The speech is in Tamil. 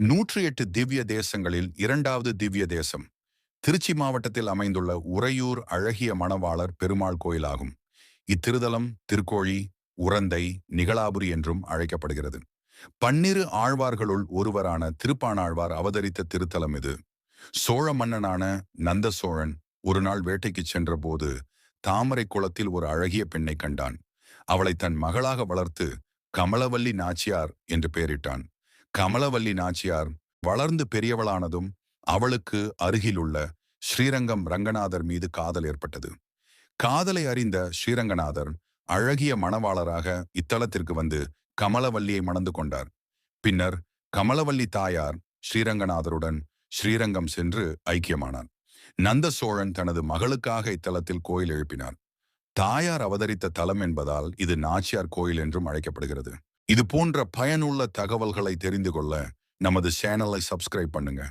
நூற்றி எட்டு திவ்ய தேசங்களில் இரண்டாவது திவ்ய தேசம். திருச்சி மாவட்டத்தில் அமைந்துள்ள உறையூர் அழகிய மணவாளர் பெருமாள் கோயிலாகும். இத்திருதலம் திருக்கோழி உரந்தை நிகழாபுரி என்றும் அழைக்கப்படுகிறது. பன்னிரு ஆழ்வார்களுள் ஒருவரான திருப்பானாழ்வார் அவதரித்த திருத்தலம் இது. சோழ மன்னனான நந்த சோழன் ஒரு நாள் வேட்டைக்கு சென்றபோது தாமரை குளத்தில் ஒரு அழகிய பெண்ணை கண்டான். அவளை தன் மகளாக வளர்த்து கமலவல்லி நாச்சியார் என்று பெயரிட்டான். கமலவல்லி நாச்சியார் வளர்ந்து பெரியவளானதும் அவளுக்கு அருகிலுள்ள ஸ்ரீரங்கம் ரங்கநாதர் மீது காதல் ஏற்பட்டது. காதலை அறிந்த ஸ்ரீரங்கநாதர் அழகிய மணவாளராக இத்தலத்திற்கு வந்து கமலவல்லியை மணந்து கொண்டார். பின்னர் கமலவல்லி தாயார் ஸ்ரீரங்கநாதருடன் ஸ்ரீரங்கம் சென்று ஐக்கியமானார். நந்த சோழன் தனது மகளுக்காக இத்தலத்தில் கோயில் எழுப்பினார். தாயார் அவதரித்த தலம் என்பதால் இது நாச்சியார் கோயில் என்றும் அழைக்கப்படுகிறது. இது போன்ற பயனுள்ள தகவல்களை தெரிந்து கொள்ள நமது சேனலை சப்ஸ்கிரைப் பண்ணுங்க.